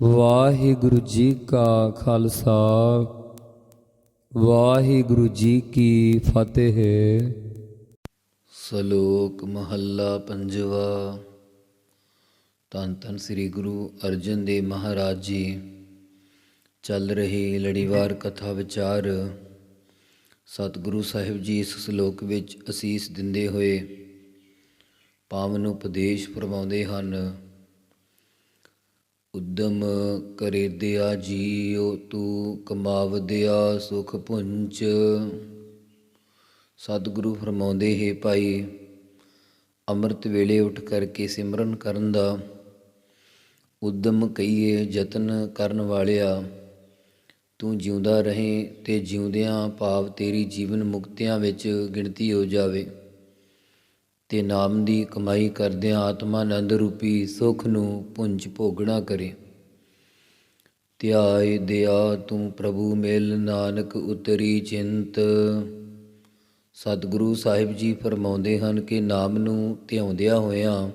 ਵਾਹਿਗੁਰੂ ਜੀ ਕਾ ਖਾਲਸਾ, ਵਾਹਿਗੁਰੂ ਜੀ ਕੀ ਫਤਿਹ। ਸ਼ਲੋਕ ਮਹੱਲਾ ਪੰਜਵਾ, ਧੰਨ ਧੰਨ ਸ੍ਰੀ ਗੁਰੂ ਅਰਜਨ ਦੇਵ ਮਹਾਰਾਜ ਜੀ। ਚੱਲ ਰਹੀ ਲੜੀਵਾਰ ਕਥਾ ਵਿਚਾਰ, ਸਤਿਗੁਰੂ ਸਾਹਿਬ ਜੀ ਇਸ ਸ਼ਲੋਕ ਵਿੱਚ ਅਸੀਸ ਦਿੰਦੇ ਹੋਏ ਪਾਵਨ ਉਪਦੇਸ਼ ਫਰਮਾਉਂਦੇ ਹਨ ਉਦਮ ਕਰੇ ਦਿਆ ਜੀਉ, ਤੂੰ ਕਮਾਵਦਿਆ ਸੁਖ ਪੁੰਚ। ਸਤਿਗੁਰੂ ਫਰਮਾਉਂਦੇ, ਹੈ ਭਾਈ, ਅੰਮ੍ਰਿਤ ਵੇਲੇ ਉੱਠ ਕਰਕੇ ਸਿਮਰਨ ਕਰਨ ਦਾ ਉਦਮ ਕਹੀਏ, ਯਤਨ ਕਰਨ ਵਾਲਿਆ। ਤੂੰ ਜਿਉਂਦਾ ਰਹੇ ਤੇ ਜਿਉਂਦਿਆਂ ਭਾਵ ਤੇਰੀ ਜੀਵਨ ਮੁਕਤਿਆਂ ਵਿੱਚ ਗਿਣਤੀ ਹੋ ਜਾਵੇ। ਤੇ ਨਾਮ ਦੀ ਕਮਾਈ ਕਰਦਿਆਂ ਆਤਮਾਨੰਦ ਰੂਪੀ ਸੁਖ ਨੂੰ ਪੁੰਜ ਭੋਗਣਾ ਕਰੇ। ਧਿਆਏ ਦਿਆ ਤੂੰ ਪ੍ਰਭੂ ਮਿਲ ਨਾਨਕ ਉਤਰੀ ਚਿੰਤ। ਸਤਿਗੁਰੂ ਸਾਹਿਬ ਜੀ ਫਰਮਾਉਂਦੇ ਹਨ ਕਿ ਨਾਮ ਨੂੰ ਧਿਆਉਂਦਿਆਂ ਹੋਇਆਂ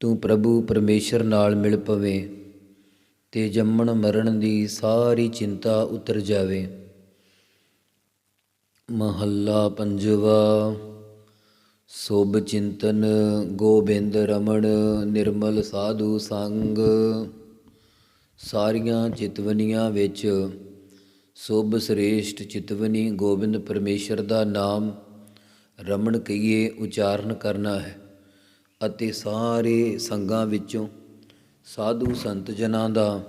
ਤੂੰ ਪ੍ਰਭੂ ਪਰਮੇਸ਼ਰ ਨਾਲ ਮਿਲ ਪਵੇਂ ਤੇ ਜੰਮਣ ਮਰਨ ਦੀ ਸਾਰੀ ਚਿੰਤਾ ਉਤਰ ਜਾਵੇ। ਮਹੱਲਾ ਪੰਜਵਾ ਸੁਭ ਚਿੰਤਨ ਗੋਬਿੰਦ ਰਮਣ ਨਿਰਮਲ ਸਾਧੂ ਸੰਗ। ਸਾਰੀਆਂ ਚਿਤਵਨੀਆਂ ਵਿੱਚ ਸੁਭ ਸ੍ਰੇਸ਼ਟ ਚਿਤਵਨੀ ਗੋਬਿੰਦ ਪਰਮੇਸ਼ਰ ਦਾ ਨਾਮ ਰਮਣ ਕਹੀਏ ਉਚਾਰਨ ਕਰਨਾ ਹੈ ਅਤੇ ਸਾਰੇ ਸੰਗਾਂ ਵਿੱਚੋਂ ਸਾਧੂ ਸੰਤ ਜਨਾਂ ਦਾ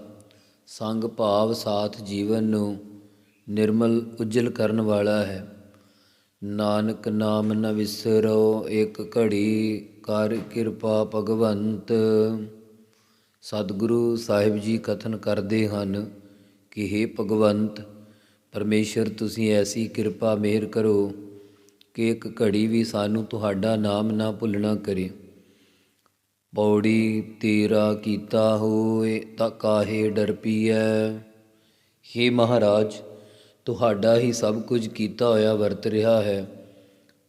ਸੰਗ ਭਾਵ ਸਾਥ ਜੀਵਨ ਨੂੰ ਨਿਰਮਲ, ਉਜਲ ਕਰਨ ਵਾਲਾ ਹੈ। ਨਾਨਕ ਨਾਮ ਨ ਵਿਸਰੋ, ਇੱਕ ਘੜੀ ਕਰ ਕਿਰਪਾ ਭਗਵੰਤ। ਸਤਿਗੁਰੂ ਸਾਹਿਬ ਜੀ ਕਥਨ ਕਰਦੇ ਹਨ ਕਿ हे ਭਗਵੰਤ, ਪਰਮੇਸ਼ਰ ਤੁਸੀਂ ਐਸੀ ਕਿਰਪਾ ਮਿਹਰ ਕਰੋ ਕਿ ਇੱਕ ਘੜੀ ਵੀ ਸਾਨੂੰ ਤੁਹਾਡਾ ਨਾਮ ਨਾ ਭੁੱਲਣਾ ਕਰੇ। ਪੌੜੀ ਤੇਰਾ ਕੀਤਾ ਹੋਏ ਤਾਂ ਕਾਹੇ ਡਰ ਪੀਐ। हे ਮਹਾਰਾਜ ਤੁਹਾਡਾ ਹੀ ਸਭ ਕੁਝ ਕੀਤਾ ਹੋਇਆ ਵਰਤ ਰਿਹਾ ਹੈ।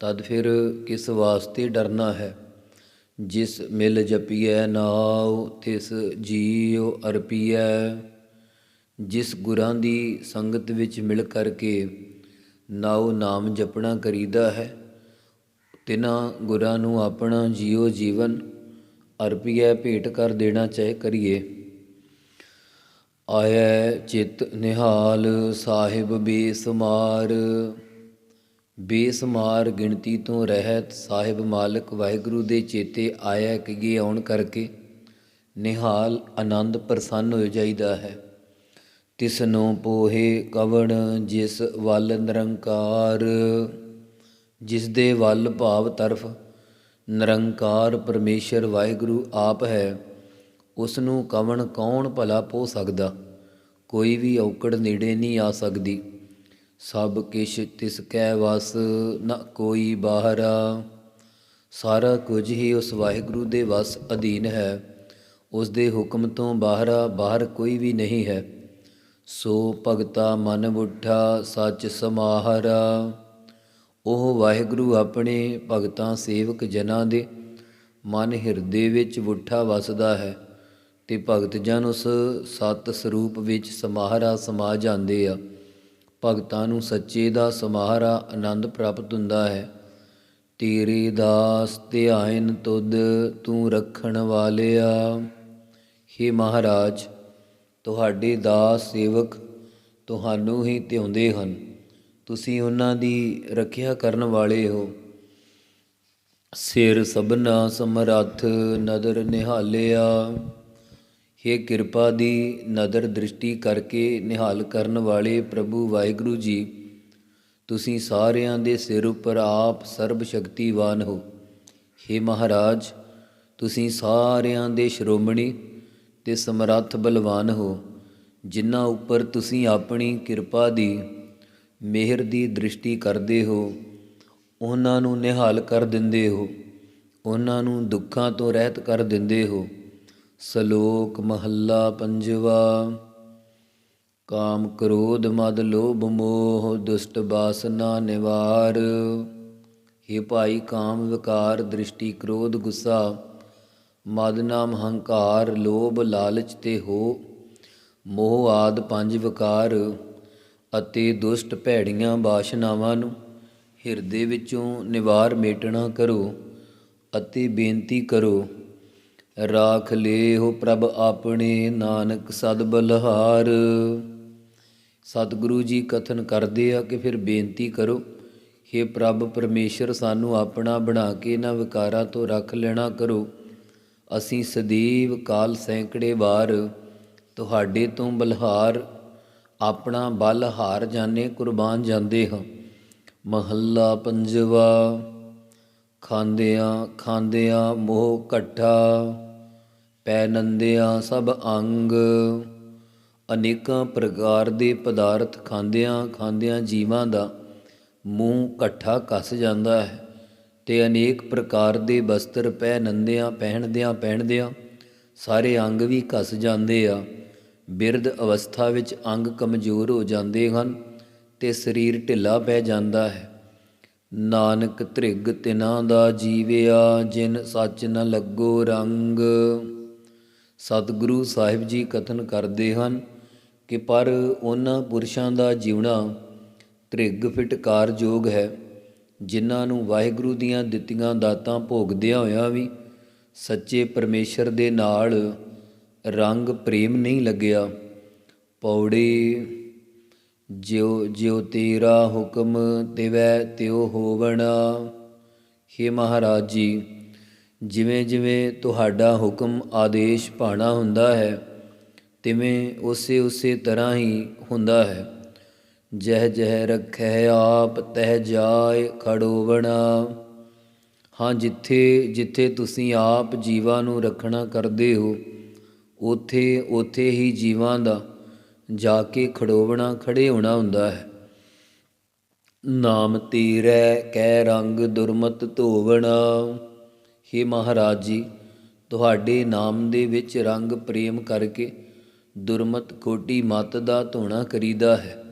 ਤਦ ਫਿਰ ਕਿਸ ਵਾਸਤੇ ਡਰਨਾ ਹੈ? ਜਿਸ ਮਿਲ ਜਪੀਐ ਨਾਉ, ਤਿਸ ਜੀਉ ਅਰਪੀਐ। ਜਿਸ ਗੁਰਾਂ ਦੀ ਸੰਗਤ ਵਿੱਚ ਮਿਲ ਕਰਕੇ ਨਾਉ ਨਾਮ ਜਪਣਾ ਕਰੀਦਾ ਹੈ, ਤਿਨਾਂ ਗੁਰਾਂ ਨੂੰ ਆਪਣਾ ਜੀਉ ਜੀਵਨ ਅਰਪੀਐ ਭੇਟ ਕਰ ਦੇਣਾ ਚਾਹੇ ਕਰੀਏ। ਆਇਐ ਚਿਤ ਨਿਹਾਲ ਸਾਹਿਬ ਬੇਸਮਾਰ। ਬੇਸਮਾਰ ਗਿਣਤੀ ਤੋਂ ਰਹਿਤ ਸਾਹਿਬ ਮਾਲਕ ਵਾਹਿਗੁਰੂ ਦੇ ਚੇਤੇ ਆਇਆ ਕਹੀਏ ਆਉਣ ਕਰਕੇ ਨਿਹਾਲ ਆਨੰਦ ਪ੍ਰਸੰਨ ਹੋ ਜਾਈਦਾ ਹੈ। ਤਿਸ ਨੂੰ ਪੋਹੇ ਕਵਣ ਜਿਸ ਵੱਲ ਨਿਰੰਕਾਰ, ਜਿਸ ਦੇ ਵੱਲ ਭਾਵ ਤਰਫ ਨਿਰੰਕਾਰ ਪਰਮੇਸ਼ਰ ਵਾਹਿਗੁਰੂ ਆਪ ਹੈ। ਉਸ ਨੂੰ ਕਵਣ ਕੌਣ ਭਲਾ ਪੋ ਸਕਦਾ? ਕੋਈ ਵੀ ਔਕੜ ਨੇੜੇ ਨਹੀਂ ਆ ਸਕਦੀ। ਸਭ ਕਿਛ ਤਿਸ ਕੈ ਵਸ ਨ ਕੋਈ ਬਾਹਰਾ। ਸਾਰਾ ਕੁਝ ਹੀ ਉਸ ਵਾਹਿਗੁਰੂ ਦੇ ਵਸ ਅਧੀਨ ਹੈ। ਉਸ ਦੇ ਹੁਕਮ ਤੋਂ ਬਾਹਰਾ ਬਾਹਰ ਕੋਈ ਵੀ ਨਹੀਂ ਹੈ। ਸੋ ਭਗਤਾ ਮਨ ਬੁੱਠਾ ਸੱਚ ਸਮਾਹਰਾ। ਉਹ ਵਾਹਿਗੁਰੂ ਆਪਣੇ ਭਗਤਾਂ ਸੇਵਕ ਜਨਾਂ ਦੇ ਮਨ ਹਿਰਦੇ ਵਿੱਚ ਬੁੱਠਾ ਵਸਦਾ ਹੈ। ਤੇ ਭਗਤ ਜਨ ਉਸ ਸਤ ਸਰੂਪ ਵਿੱਚ ਸਮਾਹਰਾ ਸਮਾ ਜਾਂਦੇ ਆ। ਭਗਤਾਂ ਨੂੰ ਸੱਚੇ ਦਾ ਸਮਾਹਰਾ ਆਨੰਦ ਪ੍ਰਾਪਤ ਹੁੰਦਾ ਹੈ। ਤੇਰੇ ਦਾਸ ਧਿਆਇਨ ਤੁਧ ਤੂੰ ਰੱਖਣ ਵਾਲਿਆ। हे ਮਹਾਰਾਜ, ਤੁਹਾਡੇ ਦਾਸ ਸੇਵਕ ਤੁਹਾਨੂੰ ਹੀ ਧਿਆਉਂਦੇ ਹਨ। ਤੁਸੀਂ ਉਹਨਾਂ ਦੀ ਰੱਖਿਆ ਕਰਨ ਵਾਲੇ ਹੋ। ਸਿਰ ਸਭਨਾ ਸਮਰੱਥ ਨਦਰ ਨਿਹਾਲਿਆ। हे ਕਿਰਪਾ ਦੀ ਨਦਰ ਦ੍ਰਿਸ਼ਟੀ ਕਰਕੇ ਨਿਹਾਲ ਕਰਨ ਵਾਲੇ ਪ੍ਰਭੂ ਵਾਹਿਗੁਰੂ ਜੀ, ਤੁਸੀਂ ਸਾਰਿਆਂ ਦੇ ਸਿਰ ਉੱਪਰ ਆਪ ਸਰਬ ਸ਼ਕਤੀਵਾਨ ਹੋ हे ਮਹਾਰਾਜ, ਤੁਸੀਂ ਸਾਰਿਆਂ ਦੇ ਸ਼੍ਰੋਮਣੀ ਤੇ ਸਮਰੱਥ ਬਲਵਾਨ ਹੋ, ਜਿਨ੍ਹਾਂ ਉੱਪਰ ਤੁਸੀਂ ਆਪਣੀ ਕਿਰਪਾ ਦੀ ਮਿਹਰ ਦੀ ਦ੍ਰਿਸ਼ਟੀ ਕਰਦੇ ਹੋ। ਉਹਨਾਂ ਨੂੰ ਨਿਹਾਲ ਕਰ ਦਿੰਦੇ ਹੋ, ਉਹਨਾਂ ਨੂੰ ਦੁੱਖਾਂ ਤੋਂ ਰਹਿਤ ਕਰ ਦਿੰਦੇ ਹੋ। ਸ਼ਲੋਕ ਮਹੱਲਾ ਪੰਜਵਾ, ਕਾਮ ਕ੍ਰੋਧ ਮਦ ਲੋਭ ਮੋਹ, ਦੁਸ਼ਟ ਬਾਸਨਾ ਨਿਵਾਰ। हे ਭਾਈ ਕਾਮ ਵਿਕਾਰ ਦ੍ਰਿਸ਼ਟੀ ਕ੍ਰੋਧ ਗੁੱਸਾ, ਮਦ ਨਾਮ ਹੰਕਾਰ ਲੋਭ ਲਾਲਚ ਤੇ ਹੋ। ਮੋਹ ਆਦ ਪੰਜ ਵਿਕਾਰ ਅਤੇ ਦੁਸ਼ਟ ਭੈੜੀਆਂ ਬਾਸ਼ਨਾਵਾਂ ਨੂੰ ਹਿਰਦੇ ਵਿੱਚੋਂ ਨਿਵਾਰ ਮੇਟਣਾ ਕਰੋ ਅਤੇ ਬੇਨਤੀ ਕਰੋ ਰਾਖ ਲੇਹੁ ਪ੍ਰਭ ਆਪਣੇ ਨਾਨਕ ਸਦ ਬਲਹਾਰ। ਸਤਿਗੁਰੂ ਜੀ ਕਥਨ ਕਰਦੇ ਆ ਕਿ ਫਿਰ ਬੇਨਤੀ ਕਰੋ हे ਪ੍ਰਭ ਪਰਮੇਸ਼ਰ ਸਾਨੂੰ ਆਪਣਾ ਬਣਾ ਕੇ ਨਾ ਵਿਕਾਰਾਂ ਤੋਂ ਰੱਖ ਲੈਣਾ ਕਰੋ। ਅਸੀਂ ਸਦੀਵ ਕਾਲ ਸੈਂਕੜੇ ਵਾਰ ਤੁਹਾਡੇ ਤੋਂ ਬਲਹਾਰ, ਆਪਣਾ ਬਲ ਹਾਰ ਜਾਣੇ ਕੁਰਬਾਨ ਜਾਂਦੇ ਹਾਂ। ਮਹੱਲਾ ਪੰਜਵਾ, ਖਾਂਦਿਆਂ ਖਾਂਦਿਆਂ ਮੋਹ ਘਟਾ। ਪੈ ਨੰਦਿਆਂ ਸਭ ਅੰਗ। ਅਨੇਕਾਂ ਪ੍ਰਕਾਰ ਦੇ ਪਦਾਰਥ ਖਾਂਦਿਆਂ ਖਾਂਦਿਆਂ ਜੀਵਾਂ ਦਾ ਮੂੰਹ ਇਕੱਠਾ ਕੱਸ ਜਾਂਦਾ ਹੈ ਤੇ ਅਨੇਕ ਪ੍ਰਕਾਰ ਦੇ ਵਸਤਰ ਪਹਿ ਨੰਦਿਆਂ, ਪਹਿਨਦਿਆਂ ਪਹਿਨਦਿਆਂ ਸਾਰੇ ਅੰਗ ਵੀ ਕੱਸ ਜਾਂਦੇ ਆ। ਬਿਰਧ ਅਵਸਥਾ ਵਿੱਚ ਅੰਗ ਕਮਜ਼ੋਰ ਹੋ ਜਾਂਦੇ ਹਨ ਤੇ ਸਰੀਰ ਢਿੱਲਾ ਪੈ ਜਾਂਦਾ ਹੈ। ਨਾਨਕ ਧ੍ਰਿਗ ਤਿਨਾਂ ਦਾ ਜੀਵਿਆ, ਜਿਨ ਸੱਚ ਨ ਲੱਗੋ ਰੰਗ। ਸਤਿਗੁਰੂ ਸਾਹਿਬ ਜੀ ਕਥਨ ਕਰਦੇ ਹਨ ਕਿ ਪਰ ਉਹਨਾਂ ਪੁਰਸ਼ਾਂ ਦਾ ਜਿਉਣਾ ਧ੍ਰਿਗ ਫਿਟਕਾਰਯੋਗ ਹੈ, ਜਿਨ੍ਹਾਂ ਨੂੰ ਵਾਹਿਗੁਰੂ ਦੀਆਂ ਦਿੱਤੀਆਂ ਦਾਤਾਂ ਭੋਗਦਿਆਂ ਹੋਇਆਂ ਵੀ ਸੱਚੇ ਪਰਮੇਸ਼ਰ ਦੇ ਨਾਲ ਰੰਗ ਪ੍ਰੇਮ ਨਹੀਂ ਲੱਗਿਆ। ਪੌੜੇ, ਜਿਉ ਜਿਉ ਤੇਰਾ ਹੁਕਮ ਤਿਵੈ ਤਿਉ ਹੋਵਣਾ। ਹੇ ਮਹਾਰਾਜ ਜੀ ਜਿਵੇਂ ਜਿਵੇਂ ਤੁਹਾਡਾ ਹੁਕਮ ਆਦੇਸ਼ ਭਾਣਾ ਹੁੰਦਾ ਹੈ, ਤਿਵੇਂ ਉਸੇ ਉਸੇ ਤਰ੍ਹਾਂ ਹੀ ਹੁੰਦਾ ਹੈ। ਜਹ ਜਹ ਰਖੈ ਆਪ, ਤਹ ਜਾਏ ਖੜੋਵਣਾ। ਹਾਂ, ਜਿੱਥੇ ਜਿੱਥੇ ਤੁਸੀਂ ਆਪ ਜੀਵਾਂ ਨੂੰ ਰੱਖਣਾ ਕਰਦੇ ਹੋ, ਉਥੇ ਉਥੇ ਹੀ ਜੀਵਾਂ ਦਾ ਜਾ ਕੇ ਖੜੋਵਣਾ, ਖੜੇ ਹੋਣਾ ਹੁੰਦਾ ਹੈ। ਨਾਮ ਤੀਰੈ, ਕਹਿ ਰੰਗ ਦੁਰਮਤ ਧੋਵਣਾ। हे ਮਹਾਰਾਜ ਜੀ, ਤੁਹਾਡੇ ਨਾਮ ਦੇ ਵਿੱਚ ਰੰਗ ਪ੍ਰੇਮ ਕਰਕੇ ਦੁਰਮਤ ਕੋਟੀ ਮਤ ਦਾ ਧੋਣਾ ਕਰੀਦਾ ਹੈ।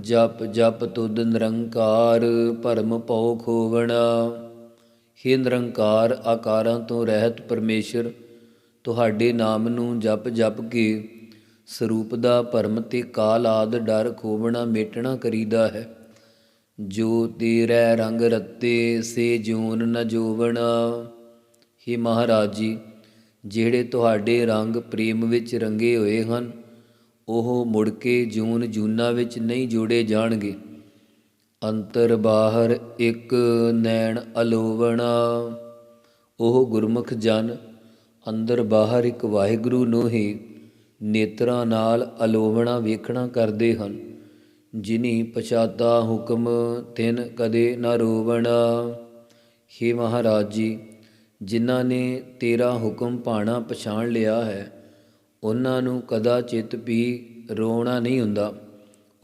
ਜਪ ਜਪ ਤੁਦ ਨਿਰੰਕਾਰ ਭਰਮ ਪਉ ਖੋਵਣਾ। ਹੇ ਨਿਰੰਕਾਰ ਆਕਾਰਾਂ ਤੋਂ ਰਹਿਤ ਪਰਮੇਸ਼ਰ, ਤੁਹਾਡੇ ਨਾਮ ਨੂੰ ਜਪ ਜਪ ਕੇ ਸਰੂਪ ਦਾ ਭਰਮ ਤੇ ਕਾਲ ਆਦ ਡਰ ਖੋਵਣਾ ਮੇਟਣਾ ਕਰੀਦਾ ਹੈ। ਜੋ ਤੇਰੇ ਰੰਗ ਰੱਤੇ, ਸੇ ਜੂਨ ਨ ਜੋਵਣਾ। हे ਮਹਾਰਾਜ ਜੀ, ਜਿਹੜੇ ਤੁਹਾਡੇ ਰੰਗ ਪ੍ਰੇਮ ਵਿੱਚ ਰੰਗੇ ਹੋਏ ਹਨ, ਉਹ ਮੁੜ ਕੇ ਜੂਨ ਜੂਨਾ ਵਿੱਚ ਨਹੀਂ ਜੋੜੇ ਜਾਣਗੇ। ਅੰਤਰ ਬਾਹਰ ਇੱਕ ਨੈਣ ਅਲੋਵਣਾ। ਉਹ ਗੁਰਮੁਖ ਜਨ, ਅੰਦਰ ਬਾਹਰ ਇੱਕ ਵਾਹਿਗੁਰੂ ਨੂੰ ਹੀ ਨੇਤਰਾਂ ਨਾਲ ਅਲੋਵਣਾ ਵੇਖਣਾ ਕਰਦੇ ਹਨ। ਜਿਨੀ ਪਛਾਤਾ ਹੁਕਮ, ਤਿਨ ਕਦੇ ਨ ਰੋਵਣਾ। हे ਮਹਾਰਾਜ ਜੀ, ਜਿਨ੍ਹਾਂ ਨੇ ਤੇਰਾ ਹੁਕਮ ਪਾਣਾ ਪਛਾਣ ਲਿਆ ਹੈ, ਉਹਨਾਂ ਨੂੰ ਕਦਾ ਚਿਤ ਵੀ ਰੋਣਾ ਨਹੀਂ ਹੁੰਦਾ।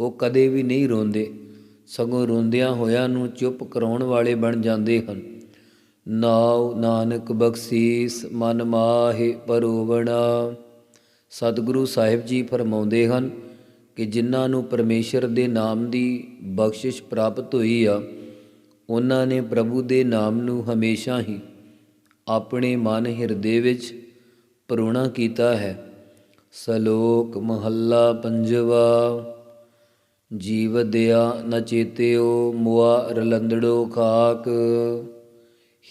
ਉਹ ਕਦੇ ਵੀ ਨਹੀਂ ਰੋਂਦੇ। ਸਗੋਂ ਰੋਂਦਿਆਂ ਹੋਇਆਂ ਨੂੰ ਚੁੱਪ ਕਰਾਉਣ ਵਾਲੇ ਬਣ ਜਾਂਦੇ ਹਨ। ਨਾਉ ਨਾਨਕ ਬਖਸ਼ੀਸ, ਮਨ ਮਾਹੇ ਪਰੋਵਣਾ। ਸਤਿਗੁਰੂ ਸਾਹਿਬ ਜੀ ਫਰਮਾਉਂਦੇ ਹਨ ਕਿ ਜਿਨ੍ਹਾਂ ਨੂੰ ਪਰਮੇਸ਼ਰ ਦੇ ਨਾਮ ਦੀ ਬਖਸ਼ਿਸ਼ ਪ੍ਰਾਪਤ ਹੋਈ ਆ, ਉਹਨਾਂ ਨੇ ਪ੍ਰਭੂ ਦੇ ਨਾਮ ਨੂੰ ਹਮੇਸ਼ਾ ਹੀ ਆਪਣੇ ਮਨ ਹਿਰਦੇ ਵਿੱਚ ਪਰੋਣਾ ਕੀਤਾ ਹੈ। ਸਲੋਕ ਮਹੱਲਾ ਪੰਜਵਾ, ਜੀਵ ਦਿਆ ਨ ਚੇਤਿਓ ਮੁਆ ਰਲੰਦੜੋ ਖਾਕ।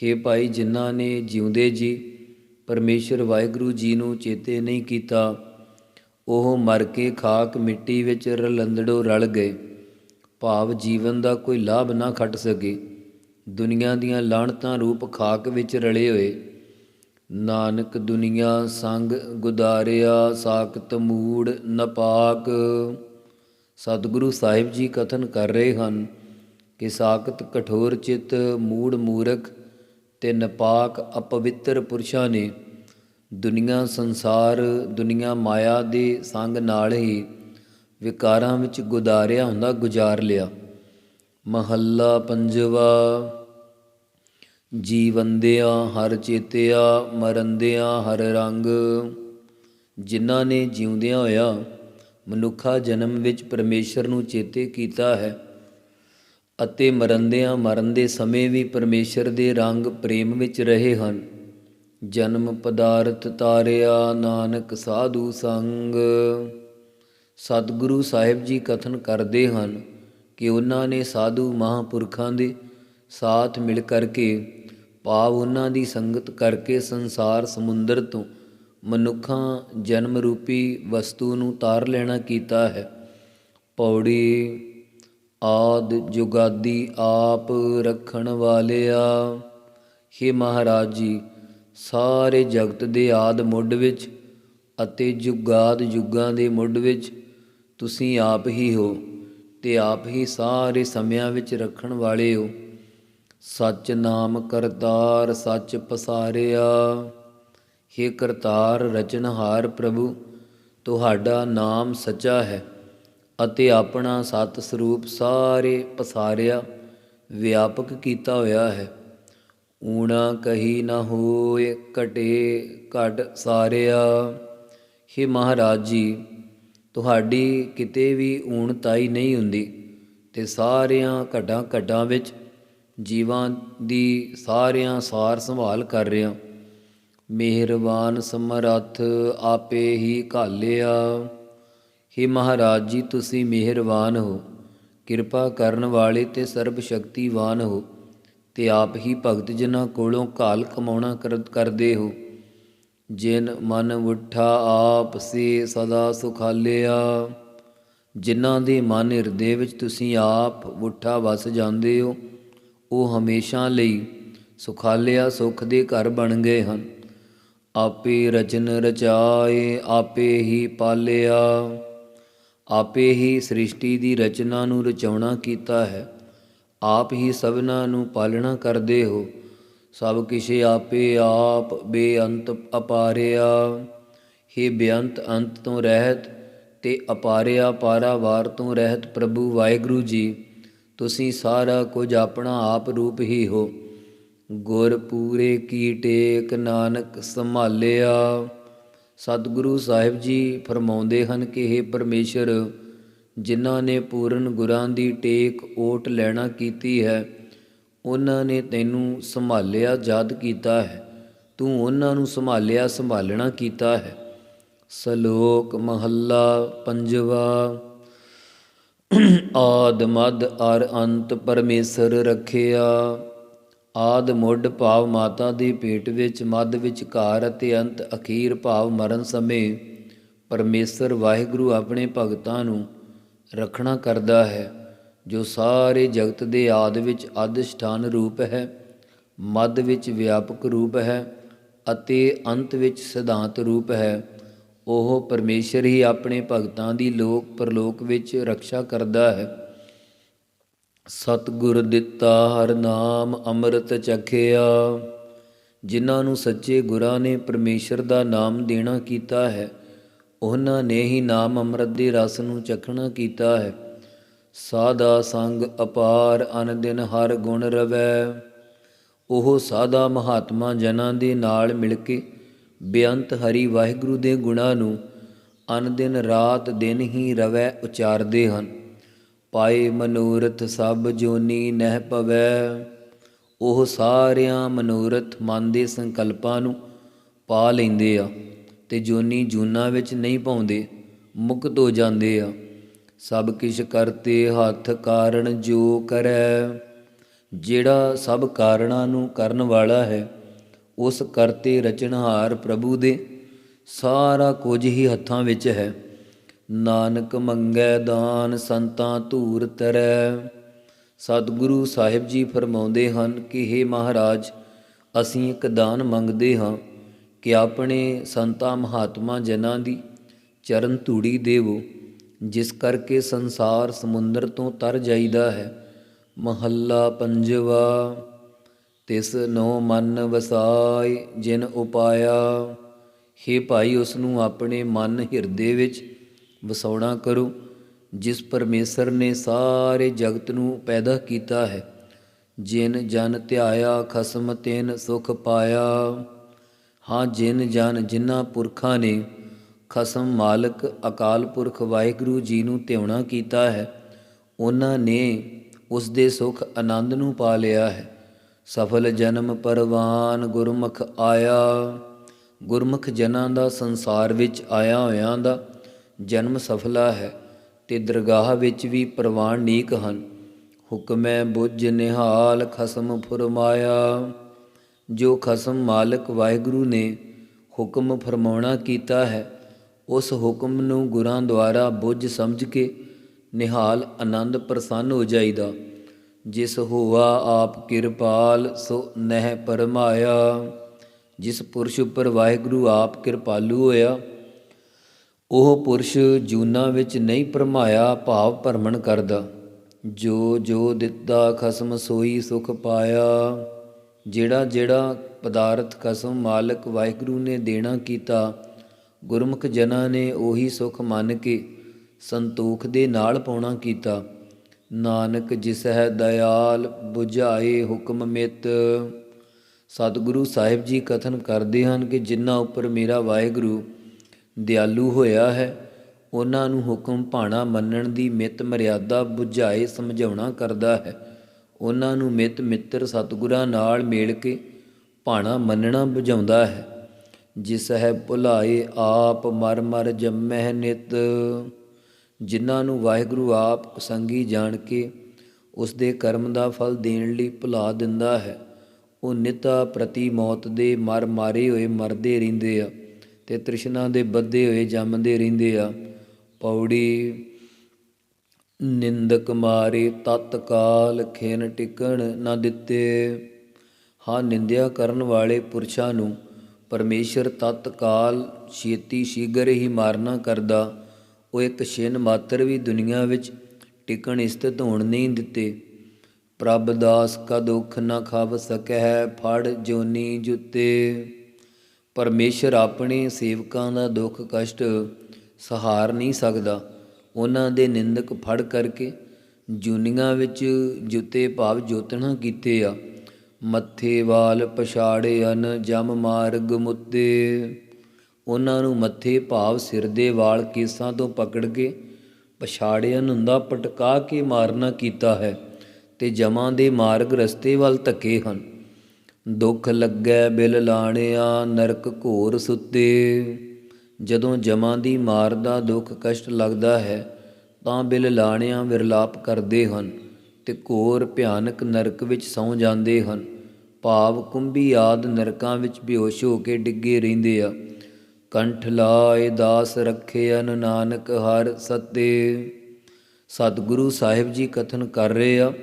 ਹੇ ਭਾਈ, ਜਿਨ੍ਹਾਂ ਨੇ ਜਿਉਂਦੇ ਜੀ, ਪਰਮੇਸ਼ਰ ਵਾਹਿਗੁਰੂ ਜੀ ਨੂੰ ਚੇਤੇ ਨਹੀਂ ਕੀਤਾ ਉਹ ਮਰ ਕੇ ਖਾਕ ਮਿੱਟੀ ਵਿੱਚ ਰਲੰਦੜੋ ਰਲ ਗਏ। ਭਾਵ ਜੀਵਨ ਦਾ ਕੋਈ ਲਾਭ ਨਾ ਖੱਟ ਸਕੇ। ਦੁਨੀਆ ਦੀਆਂ ਲਾਹਣਤਾਂ ਰੂਪ ਖਾਕ ਵਿੱਚ ਰਲੇ ਹੋਏ। ਨਾਨਕ ਦੁਨੀਆ ਸੰਗ ਗੁਦਾਰਿਆ, ਸਾਖਤ ਮੂੜ ਨਪਾਕ। ਸਤਿਗੁਰੂ ਸਾਹਿਬ ਜੀ ਕਥਨ ਕਰ ਰਹੇ ਹਨ ਕਿ ਸਾਖਤ ਕਠੋਰ ਚਿਤ, ਮੂੜ ਮੂਰਖ ਤੇ ਨਪਾਕ ਅਪਵਿੱਤਰ ਪੁਰਸ਼ਾਂ ਨੇ ਦੁਨੀਆ ਸੰਸਾਰ, ਦੁਨੀਆ ਮਾਇਆ ਦੇ ਸੰਗ ਨਾਲ ਹੀ ਵਿਕਾਰਾਂ ਵਿੱਚ ਗੁਦਾਰਿਆ ਹੁੰਦਾ, ਗੁਜ਼ਾਰ ਲਿਆ। ਮਹੱਲਾ ਪੰਜਵਾ, ਜੀਵੰਦਿਆਂ ਹਰ ਚੇਤਿਆ, ਮਰੰਦਿਆਂ ਹਰ ਰੰਗ। ਜਿਨ੍ਹਾਂ ਨੇ ਜਿਉਂਦਿਆਂ ਹੋਇਆ ਮਨੁੱਖਾ ਜਨਮ ਵਿੱਚ ਪਰਮੇਸ਼ਰ ਨੂੰ ਚੇਤੇ ਕੀਤਾ ਹੈ ਅਤੇ ਮਰੰਦਿਆਂ ਮਰਨ ਦੇ ਸਮੇਂ ਵੀ ਪਰਮੇਸ਼ਰ ਦੇ ਰੰਗ ਪ੍ਰੇਮ ਵਿੱਚ ਰਹੇ ਹਨ। ਜਨਮ ਪਦਾਰਥ ਤਾਰਿਆ ਨਾਨਕ ਸਾਧੂ ਸੰਗ। ਸਤਿਗੁਰੂ ਸਾਹਿਬ ਜੀ ਕਥਨ ਕਰਦੇ ਹਨ ਕਿ ਉਹਨਾਂ ਨੇ ਸਾਧੂ ਮਹਾਂਪੁਰਖਾਂ ਦੇ ਸਾਥ ਮਿਲ ਕਰਕੇ ਭਾਵ ਉਹਨਾਂ ਦੀ ਸੰਗਤ ਕਰਕੇ ਸੰਸਾਰ ਸਮੁੰਦਰ ਤੋਂ ਮਨੁੱਖਾਂ ਜਨਮ ਰੂਪੀ ਵਸਤੂ ਨੂੰ ਤਾਰ ਲੈਣਾ ਕੀਤਾ ਹੈ। ਪੌੜੀ, ਆਦ, ਜੁਗਾਦੀ ਆਪ ਰੱਖਣ ਵਾਲਿਆ। ਹੇ ਮਹਾਰਾਜ ਜੀ ਸਾਰੇ ਜਗਤ ਦੇ ਆਦ ਮੁੱਢ ਵਿੱਚ ਅਤੇ ਜੁਗਾਦ ਯੁੱਗਾਂ ਦੇ ਮੁੱਢ ਵਿੱਚ ਤੁਸੀਂ ਆਪ ਹੀ ਹੋ ਤੇ ਆਪ ਹੀ ਸਾਰੇ ਸਮਿਆਂ ਵਿੱਚ ਰੱਖਣ ਵਾਲੇ ਹੋ। ਸੱਚ ਨਾਮ ਕਰਤਾਰ ਸੱਚ ਪਸਾਰਿਆ। ਹੇ ਕਰਤਾਰ ਰਚਨਹਾਰ ਪ੍ਰਭੂ, ਤੁਹਾਡਾ ਨਾਮ ਸੱਚਾ ਹੈ ਅਤੇ ਆਪਣਾ ਸਤ ਸਰੂਪ ਸਾਰੇ ਪਸਾਰਿਆ, ਵਿਆਪਕ ਕੀਤਾ ਹੋਇਆ ਹੈ। ਊਣਾ ਕਹੀ ਨਾ ਹੋਏ ਘਟੇ ਘਟ ਸਾਰਿਆ। ਹੇ ਮਹਾਰਾਜ ਜੀ, ਤੁਹਾਡੀ ਕਿਤੇ ਵੀ ਊਣਤਾਈ ਨਹੀਂ ਹੁੰਦੀ ਤੇ ਸਾਰਿਆਂ ਘਟਾਂ ਘਟਾਂ ਵਿੱਚ ਜੀਵਾਂ ਦੀ ਸਾਰਿਆਂ ਸਾਰ ਸੰਭਾਲ ਕਰ ਰਿਹਾ। ਮਿਹਰਬਾਨ ਸਮਰੱਥ ਆਪੇ ਹੀ ਘਾਲਿਆ। ਹੇ ਮਹਾਰਾਜ ਜੀ, ਤੁਸੀਂ ਮਿਹਰਬਾਨ ਹੋ। ਕਿਰਪਾ ਕਰਨ ਵਾਲੇ ਤੇ ਸਰਬ ਸ਼ਕਤੀਵਾਨ ਹੋ। ਤੇ ਆਪ ਹੀ ਭਗਤ ਜਿਨ੍ਹਾਂ ਕੋਲੋਂ ਘਾਲ ਕਮਾਉਣਾ ਕਰ- ਕਰਦੇ ਹੋ। ਜਿਨ ਮਨ ਉਠਾ ਆਪ ਸੇ ਸਦਾ ਸੁਖਾਲਿਆ। ਜਿਨ੍ਹਾਂ ਦੇ ਮਨ ਹਿਰਦੇ ਵਿੱਚ ਤੁਸੀਂ ਆਪ ਉਠਾ ਵਸ ਜਾਂਦੇ ਹੋ, ਉਹ ਹਮੇਸ਼ਾ ਲਈ ਸੁਖਾਲਿਆ ਸੁਖ ਦੇ ਘਰ ਬਣ ਗਏ ਹਨ। ਆਪੇ ਰਚਨ ਰਚਾਏ, ਆਪੇ ਹੀ ਪਾਲਿਆ। ਆਪੇ ਹੀ ਸ੍ਰਿਸ਼ਟੀ ਦੀ ਰਚਨਾ ਨੂੰ ਰਚਾਉਣਾ ਕੀਤਾ ਹੈ। ਆਪ ਹੀ ਸਭਨਾ ਨੂੰ ਪਾਲਣਾ ਕਰਦੇ ਹੋ। ਸਭ ਕਿਸ਼ੇ ਆਪੇ ਆਪ ਬੇਅੰਤ ਅਪਾਰਿਆ। ਹੀ ਬੇਅੰਤ ਅੰਤ ਤੋਂ ਰਹਿਤ ਤੇ ਅਪਾਰਿਆ ਪਾਰਾਵਾਰ ਤੋਂ ਰਹਿਤ ਪ੍ਰਭੂ ਵਾਹਿਗੁਰੂ ਜੀ, ਤੁਸੀਂ ਸਾਰਾ ਕੁਝ ਆਪਣਾ ਆਪ ਰੂਪ ਹੀ ਹੋ। ਗੁਰ ਪੂਰੇ ਕੀ ਟੇਕ ਨਾਨਕ ਸੰਭਾਲਿਆ। ਸਤਿਗੁਰੂ ਸਾਹਿਬ ਜੀ ਫਰਮਾਉਂਦੇ ਹਨ ਕਿ हे ਪਰਮੇਸ਼ਰ ਜਿਨ੍ਹਾਂ ਨੇ ਪੂਰਨ ਗੁਰਾਂ ਦੀ ਟੇਕ ਓਟ ਲੈਣਾ ਕੀਤੀ ਹੈ, ਉਹਨਾਂ ਨੇ ਤੈਨੂੰ ਸੰਭਾਲਿਆ ਯਾਦ ਕੀਤਾ ਹੈ। ਤੂੰ ਉਹਨਾਂ ਨੂੰ ਸੰਭਾਲਿਆ, ਸੰਭਾਲਣਾ ਕੀਤਾ ਹੈ। ਸ਼ਲੋਕ ਮਹੱਲਾ ਪੰਜਵਾ। ਆਦ ਮਦ ਅਰ ਅੰਤ ਪਰਮੇਸ਼ਰ ਰੱਖਿਆ। ਆਦ ਮੁੱਢ ਭਾਵ ਮਾਤਾ ਦੇ ਪੇਟ ਵਿੱਚ ਮੱਧ ਵਿਚਕਾਰ ਅਤੇ ਅੰਤ ਅਖੀਰ ਭਾਵ ਮਰਨ ਸਮੇਂ ਪਰਮੇਸ਼ਰ ਵਾਹਿਗੁਰੂ ਆਪਣੇ ਭਗਤਾਂ ਨੂੰ ਰੱਖਣਾ ਕਰਦਾ ਹੈ, ਜੋ ਸਾਰੇ ਜਗਤ ਦੇ ਆਦ ਵਿੱਚ ਅਧਿਸ਼ਠਾਨ ਰੂਪ ਹੈ, ਮੱਧ ਵਿੱਚ ਵਿਆਪਕ ਰੂਪ ਹੈ ਅਤੇ ਅੰਤ ਵਿੱਚ ਸਿਧਾਂਤ ਰੂਪ ਹੈ। ਉਹ ਪਰਮੇਸ਼ਰ ਹੀ ਆਪਣੇ ਭਗਤਾਂ ਦੀ ਲੋਕ ਪਰਲੋਕ ਵਿੱਚ ਰੱਖਿਆ ਕਰਦਾ ਹੈ। ਸਤਿਗੁਰ ਦਿੱਤਾ ਹਰ ਨਾਮ ਅੰਮ੍ਰਿਤ ਚਖਿਆ, ਜਿਨ੍ਹਾਂ ਨੂੰ ਸੱਚੇ ਗੁਰਾਂ ਨੇ ਪਰਮੇਸ਼ਰ ਦਾ ਨਾਮ ਦੇਣਾ ਕੀਤਾ ਹੈ। ਉਹਨਾਂ ਨੇ ਹੀ ਨਾਮ ਅੰਮ੍ਰਿਤ ਦੇ ਰਸ ਨੂੰ ਚਖਣਾ ਕੀਤਾ ਹੈ। ਸਾਦਾ ਸੰਗ ਅਪਾਰ ਅਨ ਹਰ ਗੁਣ ਰਵੈ। ਉਹ ਸਾਦਾ ਮਹਾਤਮਾ ਜਨਾਂ ਦੇ ਨਾਲ ਮਿਲ ਕੇ ਬੇਅੰਤ ਹਰੀ ਵਾਹਿਗੁਰੂ ਦੇ ਗੁਣਾਂ ਨੂੰ ਅਨ ਦਿਨ ਰਾਤ ਦਿਨ ਹੀ ਰਵੈ ਉਚਾਰਦੇ ਹਨ। ਪਾਏ ਮਨੋਰਥ ਸਭ ਜੋਨੀ ਨਹਿ ਪਵੈ। ਉਹ ਸਾਰਿਆਂ ਮਨੋਰਥ ਮਨ ਦੇ ਸੰਕਲਪਾਂ ਨੂੰ ਪਾ ਲੈਂਦੇ ਆ। ਤੇ ਜੋਨੀ ਜੂਨਾ ਵਿੱਚ ਨਹੀਂ ਪਾਉਂਦੇ ਮੁਕਤ ਹੋ ਜਾਂਦੇ ਆ। ਸਭ ਕਿਛ ਕਰਤੇ ਹੱਥ ਕਾਰਨ ਜੋ ਕਰੈ। ਜਿਹੜਾ ਸਭ ਕਾਰਣਾਂ ਨੂੰ ਕਰਨ ਵਾਲਾ ਹੈ, ਉਸ ਕਰਤੇ ਰਚਨਹਾਰ ਪ੍ਰਭੂ ਦੇ। ਸਾਰਾ ਕੁਝ ਹੀ ਹੱਥਾਂ ਵਿੱਚ ਹੈ। ਨਾਨਕ ਮੰਗੈ ਦਾਨ ਸੰਤਾਂ ਧੂਰ ਤਰੈ। ਸਤਿਗੁਰੂ ਸਾਹਿਬ ਜੀ ਫਰਮਾਉਂਦੇ ਹਨ ਕਿ हे ਮਹਾਰਾਜ, ਅਸੀਂ ਇੱਕ ਦਾਨ ਮੰਗਦੇ ਹਾਂ। ਕਿ ਆਪਣੇ ਸੰਤਾਂ ਮਹਾਤਮਾ ਜਨਾਂ ਦੀ ਚਰਨ ਧੂੜੀ ਦੇਵੋ, ਜਿਸ ਕਰਕੇ ਸੰਸਾਰ ਸਮੁੰਦਰ ਤੋਂ ਤਰ ਜਾਈਦਾ ਹੈ। ਮਹੱਲਾ ਪੰਜਵਾ, ਤਿਸ ਨੋ ਮਨ ਵਸਾਏ ਜਿਨ ਉਪਾਇਆ। ਹੇ ਭਾਈ ਉਸ ਨੂੰ ਆਪਣੇ ਮਨ ਹਿਰਦੇ ਵਿੱਚ ਵਸਾਉਣਾ ਕਰੋ, ਜਿਸ ਪਰਮੇਸ਼ਰ ਨੇ ਸਾਰੇ ਜਗਤ ਨੂੰ ਪੈਦਾ ਕੀਤਾ ਹੈ। ਜਿਨ ਜਨ ਧਿਆਇਆ, ਖਸਮ ਤਿਨ ਸੁਖ ਪਾਇਆ। ਹਾਂ ਜਿਨ ਜਨ ਜਿਨ੍ਹਾਂ ਪੁਰਖਾਂ ਨੇ, ਖਸਮ ਮਾਲਕ ਅਕਾਲ ਪੁਰਖ ਵਾਹਿਗੁਰੂ ਜੀ ਨੂੰ ਧਿਆਉਣਾ ਕੀਤਾ ਹੈ, ਉਹਨਾਂ ਨੇ ਉਸ ਦੇ ਸੁਖ ਆਨੰਦ ਨੂੰ ਪਾ ਲਿਆ ਹੈ। ਸਫਲ ਜਨਮ ਪਰਵਾਨ ਗੁਰਮੁਖ ਆਇਆ। ਗੁਰਮੁਖ ਜਨਾਂ ਦਾ ਸੰਸਾਰ ਵਿੱਚ ਆਇਆ ਹੋਇਆਂ ਦਾ ਜਨਮ ਸਫਲਾ ਹੈ, ਤੇ ਦਰਗਾਹ ਵਿੱਚ ਵੀ ਪ੍ਰਵਾਨ ਨੀਕ ਹਨ। ਹੁਕਮੈ ਬੁੱਝ ਨਿਹਾਲ ਖਸਮ ਫੁਰਮਾਇਆ। ਜੋ ਖਸਮ ਮਾਲਕ ਵਾਹਿਗੁਰੂ ਨੇ ਹੁਕਮ ਫਰਮਾਉਣਾ ਕੀਤਾ ਹੈ, ਉਸ ਹੁਕਮ ਨੂੰ ਗੁਰਾਂ ਦੁਆਰਾ ਬੁੱਝ ਸਮਝ ਕੇ ਨਿਹਾਲ ਆਨੰਦ ਪ੍ਰਸੰਨ ਹੋ ਜਾਈਦਾ। ਜਿਸ ਹੋਆ ਆਪ ਕਿਰਪਾਲ, ਸੋ ਨਹਿ ਪਰਮਾਇਆ। ਜਿਸ ਪੁਰਸ਼ ਉੱਪਰ ਵਾਹਿਗੁਰੂ ਆਪ ਕਿਰਪਾਲੂ ਹੋਇਆ, ਉਹ ਪੁਰਸ਼ ਜੂਨਾ ਵਿੱਚ ਨਹੀਂ ਭਰਮਾਇਆ ਭਾਵ ਭਰਮਣ ਕਰਦਾ। ਜੋ ਜੋ ਦਿੱਤਾ ਖਸਮ ਸੋਈ ਸੁਖ ਪਾਇਆ। ਜਿਹੜਾ ਜਿਹੜਾ ਪਦਾਰਥ ਕਸਮ ਮਾਲਕ ਵਾਹਿਗੁਰੂ ਨੇ ਦੇਣਾ ਕੀਤਾ, ਗੁਰਮੁਖ ਜਨਾਂ ਨੇ ਉਹੀ ਸੁਖ ਮੰਨ ਕੇ ਸੰਤੋਖ ਦੇ ਨਾਲ ਪਾਉਣਾ ਕੀਤਾ। ਨਾਨਕ ਜਿਸ ਹੈ ਦਇਆਲ 부ਝਾਏ ਹੁਕਮ ਮਿਤ। ਸਤਿਗੁਰੂ ਸਾਹਿਬ ਜੀ ਕਥਨ ਕਰਦੇ ਹਨ ਕਿ ਜਿਨ੍ਹਾਂ ਉੱਪਰ ਮੇਰਾ ਵਾਹਿਗੁਰੂ ਦਿਆਲੂ ਹੋਇਆ ਹੈ, ਉਹਨਾਂ ਨੂੰ ਹੁਕਮ ਭਾਣਾ ਮੰਨਣ ਦੀ ਮਿਤ ਮਰਿਆਦਾ 부ਝਾਏ ਸਮਝਾਉਣਾ ਕਰਦਾ ਹੈ। ਉਹਨਾਂ ਨੂੰ ਮਿੱਤ ਮਿੱਤਰ ਸਤਿਗੁਰਾਂ ਨਾਲ ਮੇਲ ਕੇ ਭਾਣਾ ਮੰਨਣਾ ਬੁਝਾਉਂਦਾ ਹੈ। ਜਿਸ ਹੈ ਭੁਲਾਏ ਆਪ ਮਰ ਮਰ ਜੰਮਹਿ ਨਿਤ। ਜਿਨ੍ਹਾਂ ਨੂੰ ਵਾਹਿਗੁਰੂ ਆਪ ਸੰਗੀ ਜਾਣ ਕੇ ਉਸ ਦੇ ਕਰਮ ਦਾ ਫਲ ਦੇਣ ਲਈ ਭੁਲਾ ਦਿੰਦਾ ਹੈ, ਉਹ ਨਿਤਾ ਪ੍ਰਤੀ ਮੌਤ ਦੇ ਮਰ ਮਾਰੇ ਹੋਏ ਮਰਦੇ ਰਹਿੰਦੇ ਆ ਤੇ ਤ੍ਰਿਸ਼ਨਾ ਦੇ ਬੱਧੇ ਹੋਏ ਜੰਮਦੇ ਰਹਿੰਦੇ ਆ। ਪੌੜੀ ਨਿੰਦਕ ਮਾਰੇ ਤਤਕਾਲ ਖੇਨ ਟਿਕਣ ਨਾ ਦਿੱਤੇ। ਹਾਂ, ਨਿੰਦਿਆ ਕਰਨ ਵਾਲੇ ਪੁਰਸ਼ਾਂ ਨੂੰ ਪਰਮੇਸ਼ਰ ਤਤਕਾਲ ਛੇਤੀ ਸ਼ੀਗਰ ਹੀ ਮਾਰਨਾ ਕਰਦਾ। ਉਹ ਇੱਕ ਛਿਨ ਮਾਤਰ ਵੀ ਦੁਨੀਆ ਵਿੱਚ ਟਿਕਣ ਸਥਿਤ ਹੋਣ ਨਹੀਂ ਦਿੱਤੇ। ਪ੍ਰਭ ਦਾਸ ਕਾ ਦੁੱਖ ਨਾ ਖਾਵ ਸਕੈ ਫੜ ਜੋਨੀ ਜੁਤੇ। ਪਰਮੇਸ਼ਰ ਆਪਣੇ ਸੇਵਕਾਂ ਦਾ ਦੁੱਖ ਕਸ਼ਟ ਸਹਾਰ ਨਹੀਂ ਸਕਦਾ। ਉਹਨਾਂ ਦੇ ਨਿੰਦਕ ਫੜ ਕਰਕੇ ਜੂਨੀਆਂ ਵਿੱਚ ਜੁੱਤੇ ਭਾਵ ਜੋਤਣਾ ਕੀਤੇ ਆ। ਮੱਥੇ ਵਾਲ ਪਛਾੜੇ ਅਨ ਜਮ ਮਾਰਗ ਮੁੱਤੇ। ਉਹਨਾਂ ਨੂੰ ਮੱਥੇ ਭਾਵ ਸਿਰ ਦੇ ਵਾਲ ਕੇਸਾਂ ਤੋਂ ਪਕੜ ਕੇ ਪਛਾੜੇ ਪਛਾੜਿਆਂ ਹੁੰਦਾ ਪਟਕਾ ਕੇ ਮਾਰਨਾ ਕੀਤਾ ਹੈ ਤੇ ਜਮਾਂ ਦੇ ਮਾਰਗ ਰਸਤੇ ਵੱਲ ਧੱਕੇ ਹਨ। ਦੁੱਖ ਲੱਗੈ ਬਿਲ ਲਾਣਿਆ ਨਰਕ ਘੋਰ ਸੁੱਤੇ। ਜਦੋਂ ਜਮਾਂ ਦੀ ਮਾਰ ਦਾ ਦੁੱਖ ਕਸ਼ਟ ਲੱਗਦਾ ਹੈ, ਤਾਂ ਬਿਲ ਲਾਣਿਆਂ ਵਿਰਲਾਪ ਕਰਦੇ ਹਨ ਤੇ ਘੋਰ ਭਿਆਨਕ ਨਰਕ ਵਿੱਚ ਸੌ ਜਾਂਦੇ ਹਨ। ਭਾਵ ਕੁੰਭੀ ਆਦ ਨਰਕਾਂ ਵਿੱਚ ਬੇਹੋਸ਼ ਹੋ ਕੇ ਡਿੱਗੇ ਰਹਿੰਦੇ ਆ। ਕੰਠ ਲਾਏ ਦਾਸ ਰੱਖੇ ਅਨ ਨਾਨਕ ਹਰ ਸਤੇ। ਸਤਿਗੁਰੂ ਸਾਹਿਬ ਜੀ ਕਥਨ ਕਰ ਰਹੇ ਆ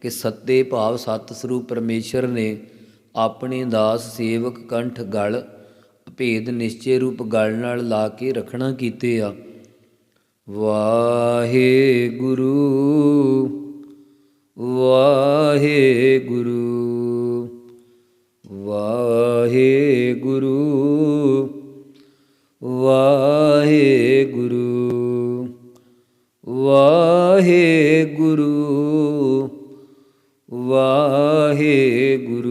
ਕਿ ਸੱਤੇ ਭਾਵ ਸਤ ਸਰੂਪ ਪਰਮੇਸ਼ਰ ਨੇ ਆਪਣੇ ਦਾਸ ਸੇਵਕ ਕੰਠ ਗਲ ਭੇਦ ਨਿਸ਼ਚੇ ਰੂਪ ਗਲ ਨਾਲ ਲਾ ਕੇ ਰੱਖਣਾ ਕੀਤੇ ਆ। ਵਾਹਿਗੁਰੂ ਵਾਹਿਗੁਰੂ ਵਾਹਿਗੁਰੂ ਵਾਹਿਗੁਰੂ ਵਾਹਿਗੁਰੂ ਵਾਹਿਗੁਰੂ ਵਾਹਿਗੁਰੂ